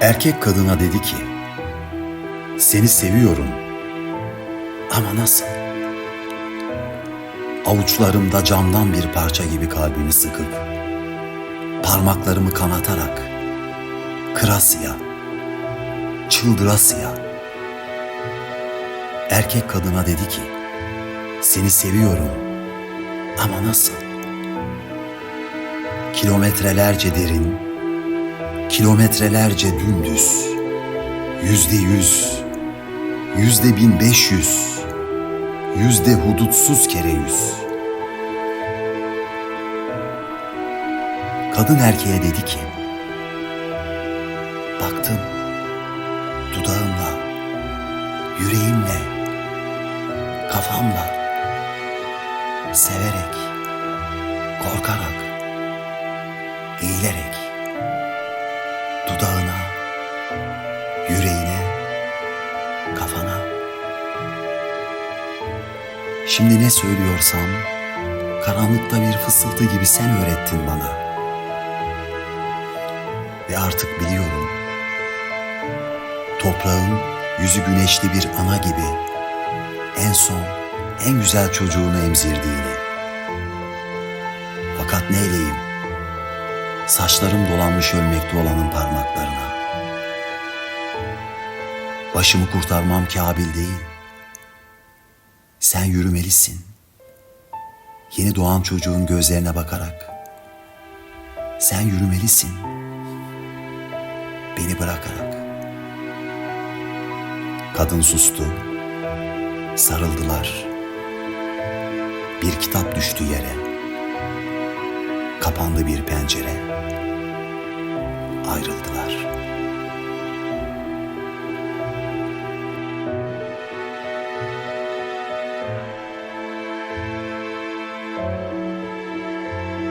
Erkek kadına dedi ki, seni seviyorum ama nasıl? Avuçlarımda camdan bir parça gibi kalbimi sıkıp, parmaklarımı kanatarak, kırasıya, çıldırasıya. Erkek kadına dedi ki, seni seviyorum ama nasıl? Kilometrelerce derin, kilometrelerce dümdüz, yüzde yüz, yüzde bin beş yüz, yüzde hudutsuz kere yüz. Kadın erkeğe dedi ki, baktım dudağımla, yüreğimle, kafamla, severek, korkarak, eğilerek, Şimdi ne söylüyorsam karanlıkta bir fısıltı gibi sen öğrettin bana. Ve artık biliyorum. Toprağın yüzü güneşli bir ana gibi en son en güzel çocuğunu emzirdiğini. Fakat neyleyim? Saçlarım dolanmış ölmekte olanın parmaklarına. Başımı kurtarmam kabil değil. Sen yürümelisin. Yeni doğan çocuğun gözlerine bakarak. Sen yürümelisin. Beni bırakarak. Kadın sustu. Sarıldılar. Bir kitap düştü yere. Kapandı bir pencere. Ayrıldılar.